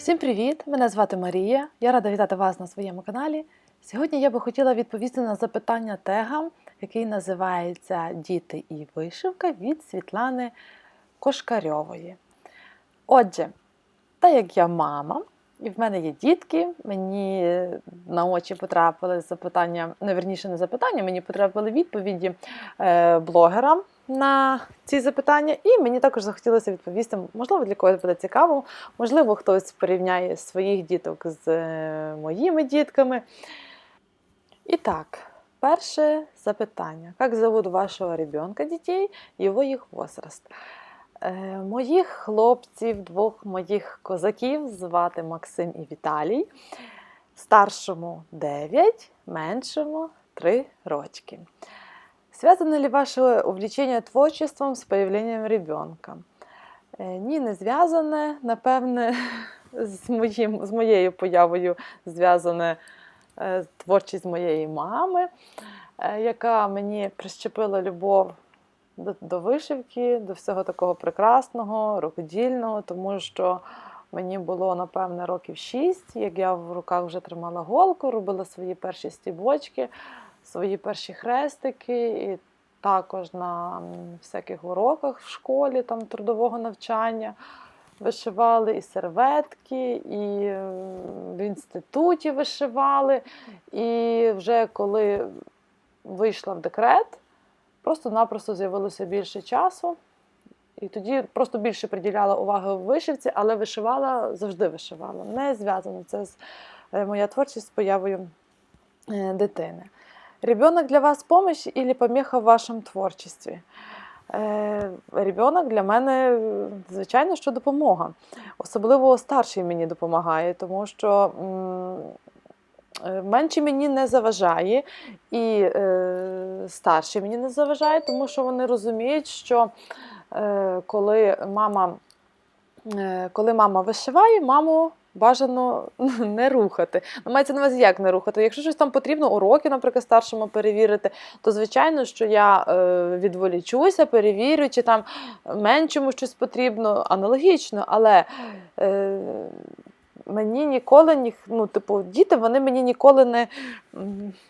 Всім привіт! Мене звати Марія. Я рада вітати вас на своєму каналі. Сьогодні я би хотіла відповісти на запитання тега, який називається Діти і вишивка від Світлани Кошкарьової. Отже, так як я мама, і в мене є дітки, мені на очі потрапили запитання, не верніше не запитання, мені потрапили відповіді е, блогера на ці запитання, і мені також захотілося відповісти. Можливо, для когось буде цікаво, можливо, хтось порівняє своїх діток з е, моїми дітками. І так, перше запитання: як зовут вашого ребенка дітей, його їх возраст? Е, Моїх хлопців, двох моїх козаків звати Максим і Віталій. Старшому 9, меншому 3 рочки. Связано ли ваше увлечение творчеством з появлением ребенка? Е, Ні, не зв'язане. Напевне, з, моїм, з моєю появою зв'язане е, творчість моєї мами, яка мені прищепила любов до, до вишивки, до всього такого прекрасного, рукодільного, тому що мені було, напевне, років 6, як я в руках вже тримала голку, робила свої перші стібочки, свої перші хрестики. І також на всяких уроках в школі там, трудового навчання. Вишивали і серветки, і в інституті вишивали. І вже коли вийшла в декрет, просто-напросто з'явилося більше часу. І тоді просто більше приділяла уваги вишивці, але вишивала, завжди вишивала. Не зв'язано це з е, моя творчість з появою е, дитини. Ребенок для вас помощь или помеха в вашому творчестві? Е, Ребенок для мене, звичайно, що допомога. Особливо старший мені допомагає, тому що е, мені не заважає, і е, старший мені не заважає, тому що вони розуміють, що е, коли мама, е, коли мама вишиває, маму бажано не рухати. Ну, мається на увазі, як не рухати. Якщо щось там потрібно, уроки, наприклад, старшому перевірити, то звичайно, що я е, відволічуся, перевірю, чи там меншому щось потрібно, аналогічно, але. Е, Мені ніколи ні, ну, типу, діти вони мені ніколи не,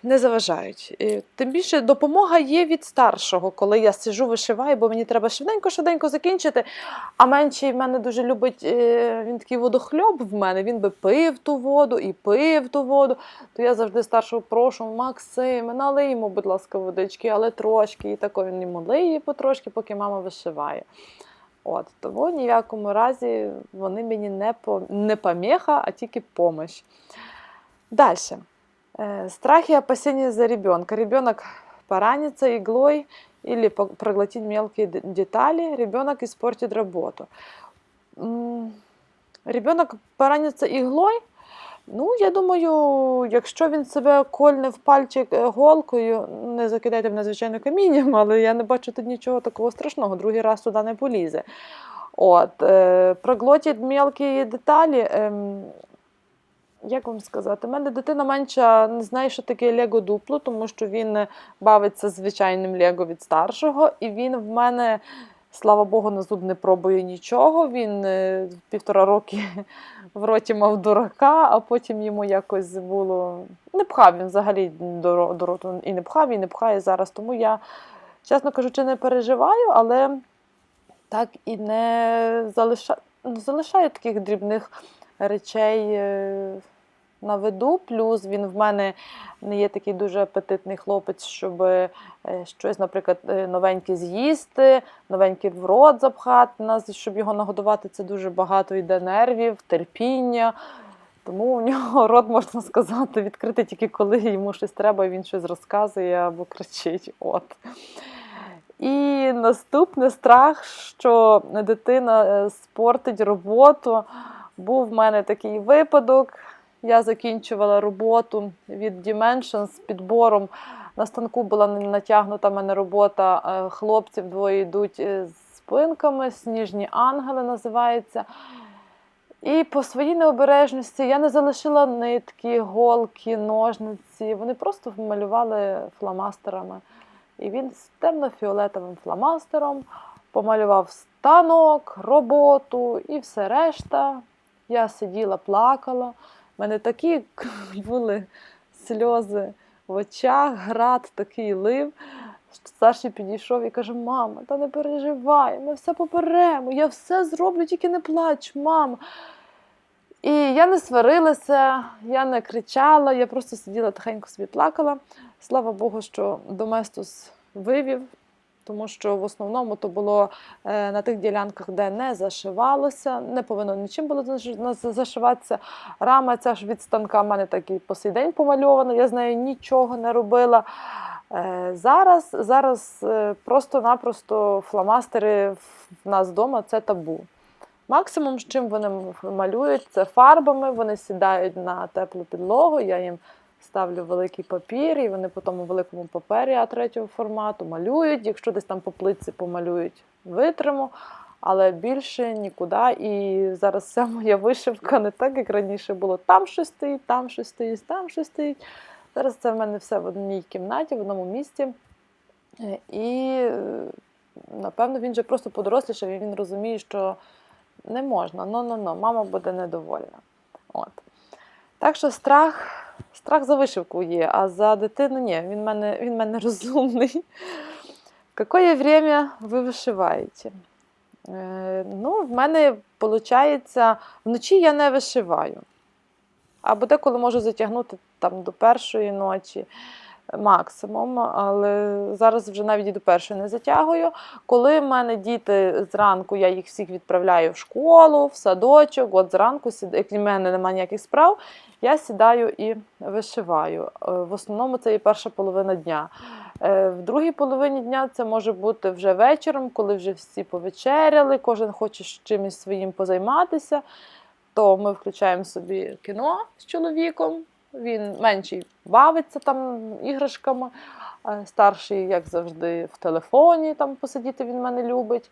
не заважають. І тим більше допомога є від старшого, коли я сижу, вишиваю, бо мені треба швиденько-швиденько закінчити. А менший в мене дуже любить, е, він такий водохльоб в мене, він би пив ту воду і пив ту воду. То я завжди старшого прошу, Максиме, налий йому, будь ласка, водички, але трошки. І тако він йому лиє потрошки, поки мама вишиває. От, тому ні в якому разі вони мені не, по, не помеха, а тільки помощь. Далі. Страхи и опасения за ребенка. Ребенок поранится иглой или проглотит мелкие детали, ребенок испортит работу. Ребенок пораниться іглою. Ну, я думаю, якщо він себе кольне в пальчик е, голкою, не закидайте мене, звичайно, камінням, але я не бачу тут нічого такого страшного, другий раз туди не полізе. От, е, проглотять мелкі деталі. ем, як вам сказати, у мене дитина менша не знає, що таке Лего дупло, тому що він е, бавиться звичайним Лего від старшого, і він в мене, слава Богу, на зуб не пробує нічого. Він е, півтора роки в роті мав дурака, а потім йому якось було. Не пхав він взагалі до, до роту і не пхав, і не пхає зараз. Тому я, чесно кажучи, не переживаю, але так і не залишаю, залишаю таких дрібних речей е, на виду. Плюс він в мене не є такий дуже апетитний хлопець, щоб е, щось, наприклад, е, новеньке з'їсти, новеньке в рот запхати. Нас, щоб його нагодувати, це дуже багато йде нервів, терпіння. Тому у нього рот, можна сказати, відкритий тільки коли йому щось треба, і він щось розказує або кричить. От. І наступний страх, що дитина е, спортить роботу. Був в мене такий випадок. Я закінчувала роботу від Dimension з підбором. На станку була натягнута мене робота. е, Хлопців двоє йдуть е, з спинками, сніжні ангели називається. І по своїй необережності я не залишила нитки, голки, ножниці. Вони просто малювали фломастерами. І він з темно-фіолетовим фломастером помалював станок, роботу і все решта. Я сиділа, плакала. У мене такі були сльози в очах, град такий лив. Старший підійшов і каже: Мама, та не переживай, ми все поперемо, я все зроблю, тільки не плач, мама. І я не сварилася, я не кричала, я просто сиділа тихенько собі плакала. Слава Богу, що Доместос вивів, тому що в основному то було е, на тих ділянках, де не зашивалося, не повинно нічим було зашиватися. Рама ця ж від станка в мене так і по сей день помальована, я з нею нічого не робила. Е, Зараз, зараз е, просто-напросто фломастери в нас вдома це табу. Максимум, з чим вони малюють, це фарбами. Вони сідають на теплу підлогу. Я їм ставлю великий папір, і вони по тому великому папері А3 формату малюють. Якщо десь там по плитці помалюють, витриму. Але більше нікуди. І зараз вся моя вишивка не так, як раніше було. Там щось стоїть, там щось стоїть, там щось стоїть. Зараз це в мене все в одній кімнаті, в одному місці. І напевно він же просто подорослішав, і він розуміє, що не можна, ну ну ну мама буде недовольна. От. Так що страх, страх за вишивку є, а за дитину ні, він мене, він в мене розумний. Яке время ви вишиваєте? Е, ну, в мене виходить, вночі я не вишиваю. Або деколи можу затягнути там до першої ночі максимум, але зараз вже навіть і до першої не затягую. Коли в мене діти зранку, я їх всіх відправляю в школу, в садочок, от зранку, як в мене немає ніяких справ, я сідаю і вишиваю. Е, В основному це і перша половина дня. Е, В другій половині дня це може бути вже вечором, коли вже всі повечеряли, кожен хоче чимось своїм позайматися. То ми включаємо собі кіно з чоловіком. Він менший бавиться там іграшками, а старший, як завжди, в телефоні там посидіти він мене любить.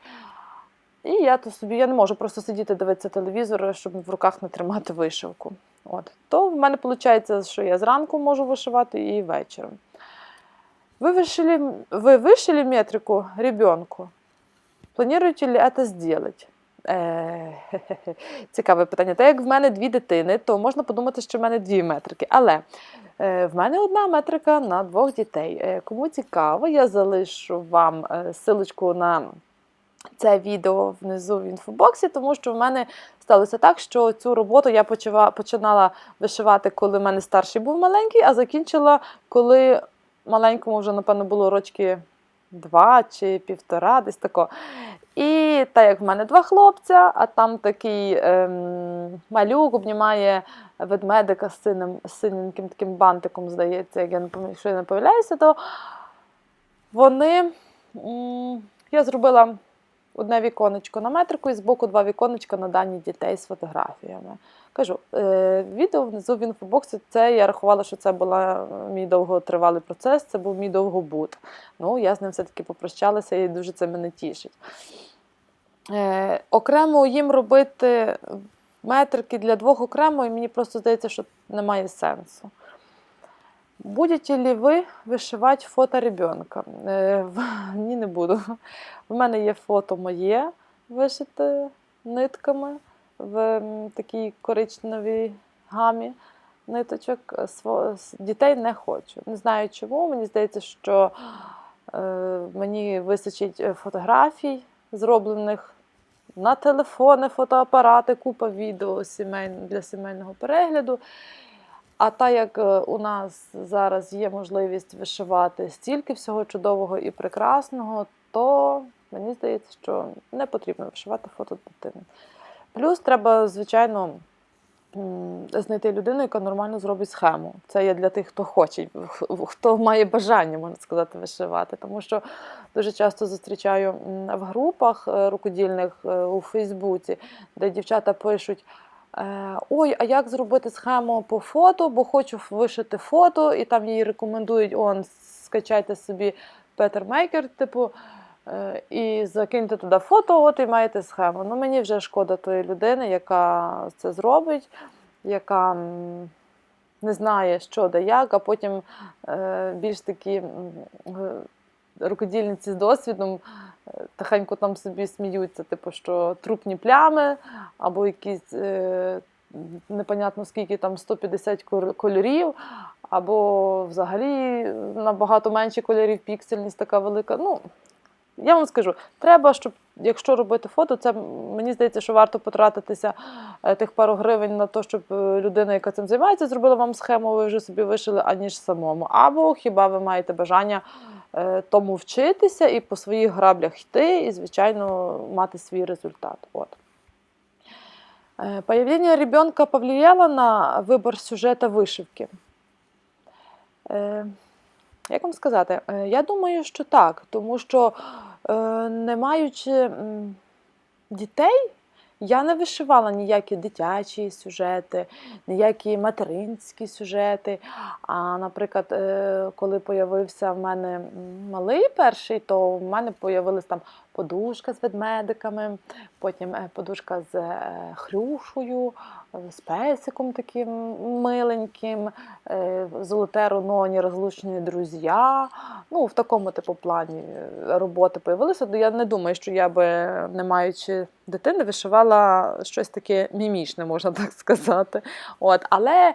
І я то собі я не можу просто сидіти дивитися телевізор, щоб в руках не тримати вишивку. От. То в мене виходить, що я зранку можу вишивати і вечором. Ви вышили, вы вышили метрику ребенку? Плануєте ли це зробити? Е. Цікаве питання. Так як в мене дві дитини, то можна подумати, що в мене дві метрики. Але е, в мене одна метрика на двох дітей. Е, Кому цікаво, я залишу вам силочку на це відео внизу в інфобоксі, тому що в мене сталося так, що цю роботу я починала вишивати, коли в мене старший був маленький, а закінчила, коли маленькому вже, напевно, було рочки два чи півтора, десь тако. І так як в мене два хлопця, а там такий ем, малюк обнімає ведмедика з синим, синеньким таким бантиком, здається, як я не якщо я не помиляюся, то вони. м, я зробила одне віконечко на метрику і збоку два віконечка на дані дітей з фотографіями. Кажу, е, відео внизу в інфобоксі, це я рахувала, що це був мій довготривалий процес, це був мій довгобут. Ну, я з ним все-таки попрощалася і дуже це мене тішить. Е, окремо їм робити метрики для двох окремо, і мені просто здається, що немає сенсу. Будете ли ви вишивати фото ребенка? Е, ні, не буду. В мене є фото моє вишите нитками в такій коричневій гамі ниточок. Дітей не хочу. Не знаю чому. Мені здається, що е, мені вистачить е, фотографій, зроблених на телефони, фотоапарати, купа відео для сімейного перегляду. А так як е, у нас зараз є можливість вишивати стільки всього чудового і прекрасного, то мені здається, що не потрібно вишивати фото дитини. Плюс треба, звичайно, знайти людину, яка нормально зробить схему. Це є для тих, хто хоче, хто має бажання, можна сказати, вишивати. Тому що дуже часто зустрічаю в групах е, рукодільних е, у Фейсбуці, де дівчата пишуть. Е, Ой, а як зробити схему по фото, бо хочу вишити фото, і там їй рекомендують он, скачайте собі Петермейкер, типу, е, і закиньте туди фото, от і маєте схему. Ну, мені вже шкода тої людини, яка це зробить, яка не знає, що де як, а потім е, більш такі рукодільниці з досвідом е, тихенько там собі сміються, типу, що трупні плями або якісь е, непонятно скільки там 150 кольорів, або взагалі набагато менше кольорів, піксельність така велика. Ну, я вам скажу, треба, щоб якщо робити фото, це мені здається, що варто потратитися е, тих пару гривень на те, щоб людина, яка цим займається, зробила вам схему, ви вже собі вишили, аніж самому. Або хіба ви маєте бажання тому вчитися і по своїх граблях йти, і, звичайно, мати свій результат. От. Е, Появление ребенка повлияло на вибор сюжета вишивки? Е, Як вам сказати? Е, Я думаю, що так, тому що е, не маючи дітей, я не вишивала ніякі дитячі сюжети, ніякі материнські сюжети. А, наприклад, е, коли появився в мене малий перший, то в мене появилась там подушка з ведмедиками, потім е, подушка з е, хрюшою, е, з песиком таким миленьким, золоте руно, нерозлучні друзі. Ну, в такому типу плані роботи появилися. Я не думаю, що я би, не маючи дитини, вишивала щось таке мімішне, можна так сказати. От, але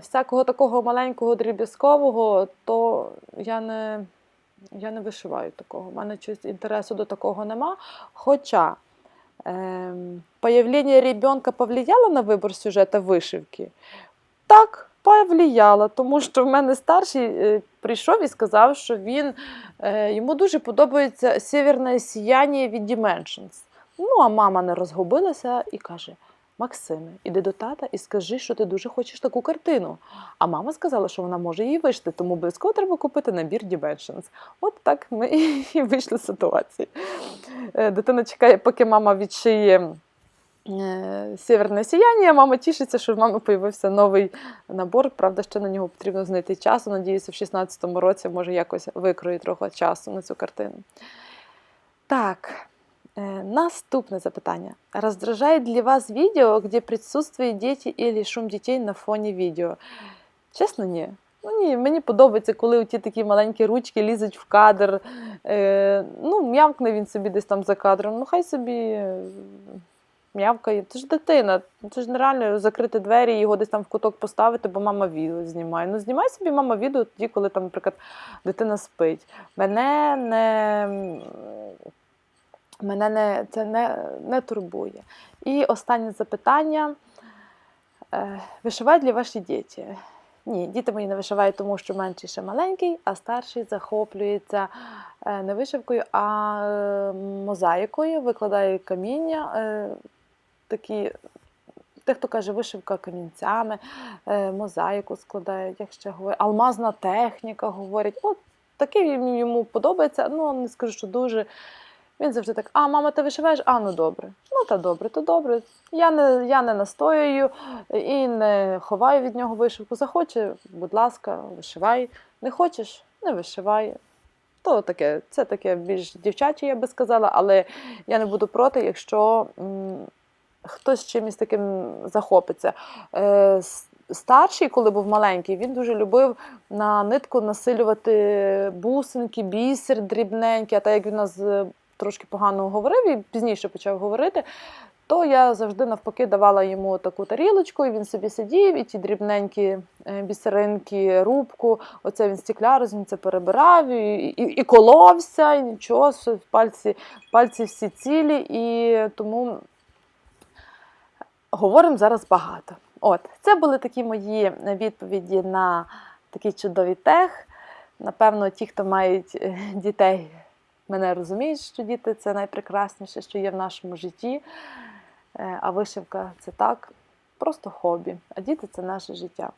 всякого такого маленького дріб'язкового, то я не, я не вишиваю такого. У мене щось інтересу до такого нема. Хоча ем, появлення ребенка повлияло на вибір сюжета вишивки? Так, повлияло, тому що в мене старший е, прийшов і сказав, що він, е, йому дуже подобається северне сіяння від Dimensions. Ну, а мама не розгубилася і каже: Максиме, іди до тата і скажи, що ти дуже хочеш таку картину. А мама сказала, що вона може її вишити, тому обов'язково треба купити набір Dimensions. От так ми і вийшли з ситуації. Е, Дитина чекає, поки мама відшиє. е, Сєверне сіяння, мама тішиться, що в мами появився новий набор. Правда, ще на нього потрібно знайти часу. Надіюся, в 16-му році може якось викрою трохи часу на цю картину. Так, е, наступне запитання. Раздражает ли вас видео, где присутствуют дети или шум дітей на фоні відео? Чесно, ні. Ну, ні, мені подобається, коли ті такі маленькі ручки лізуть в кадр. Е, ну, м'явкне він собі десь там за кадром. Ну, хай собі е, м'явкає. Це ж дитина. Це ж нереально закрити двері і його десь там в куток поставити, бо мама відео знімає. Ну, знімай собі мама відео тоді, коли там, наприклад, дитина спить. Мене не. Мене не, це не, не турбує. І останнє запитання. Е, Вишивають ли ваші діти? Ні, діти мої не вишивають, тому що менший ще маленький, а старший захоплюється е, не вишивкою, а мозаїкою, викладає каміння. е, Такі, дехто каже, вишивка камінцями, мозаїку складають, як ще говорять, алмазна техніка говорять. От таке йому подобається. Ну, не скажу, що дуже. Він завжди так: а, мама, ти вишиваєш? А, ну добре. Ну, та добре, то добре. Я не, я не настоюю і не ховаю від нього вишивку. Захоче, будь ласка, вишивай. Не хочеш, не вишивай. То таке, це таке більш дівчаче, я би сказала, але я не буду проти, якщо м, хтось чимось таким захопиться. Е, старший, коли був маленький, він дуже любив на нитку насилювати бусинки, бісер дрібненький, а так як він у нас е, трошки погано говорив і пізніше почав говорити, то я завжди навпаки давала йому таку тарілочку, і він собі сидів, і ті дрібненькі е, бісеринки, рубку, оце він стекляр, він це перебирав і, і, і коловся, і нічого, пальці, пальці всі цілі, і тому говоримо зараз багато. От, це були такі мої відповіді на такий чудовий тех. Напевно, ті, хто мають е, дітей, мене розуміють, що діти це найпрекрасніше, що є в нашому житті. Е, А вишивка це так, просто хобі. А діти це наше життя.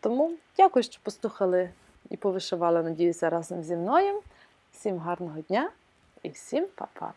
Тому дякую, що послухали і повишивали, надіюся, разом зі мною. Всім гарного дня і всім па-па!